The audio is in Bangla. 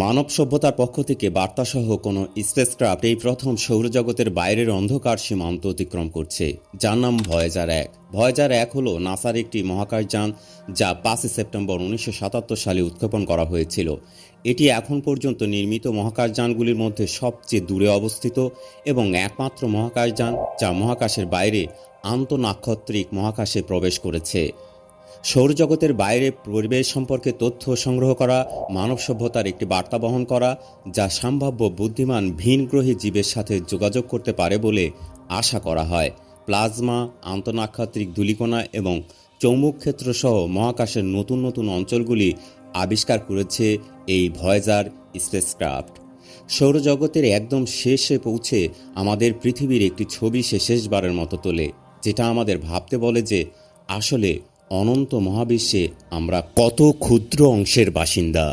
মানব সভ্যতার পক্ষ থেকে বার্তাসহ কোনো স্পেসক্রাফট এই প্রথম সৌরজগতের বাইরের অন্ধকার সীমান্ত অতিক্রম করছে, যার নাম ভয়েজার এক। ভয়েজার এক হলো নাসার একটি মহাকাশযান যা পাঁচই সেপ্টেম্বর উনিশশো সাতাত্তর সালে উৎক্ষেপণ করা হয়েছিল। এটি এখন পর্যন্ত নির্মিত মহাকাশযানগুলির মধ্যে সবচেয়ে দূরে অবস্থিত এবং একমাত্র মহাকাশযান যা মহাকাশের বাইরে আন্তঃনাক্ষত্রিক মহাকাশে প্রবেশ করেছে। সৌরজগতের বাইরে পরিবেশ সম্পর্কে তথ্য সংগ্রহ করা, মানব সভ্যতার একটি বার্তা বহন করা, যা সম্ভাব্য বুদ্ধিমান ভিনগ্রহী জীবের সাথে যোগাযোগ করতে পারে বলে আশা করা হয়। প্লাজমা, আন্তঃনাক্ষত্রিক ধূলিকণা এবং চৌম্বক ক্ষেত্র সহ মহাকাশের নতুন নতুন অঞ্চলগুলি আবিষ্কার করেছে এই ভয়েজার স্পেসক্রাফট। সৌরজগতের একদম শেষে পৌঁছে আমাদের পৃথিবীর একটি ছবি সে শেষবারের মতো তোলে, যেটা আমাদের ভাবতে বলে যে আসলে অনন্ত মহাবিশ্বে আমরা কত ক্ষুদ্র অংশের বাসিন্দা।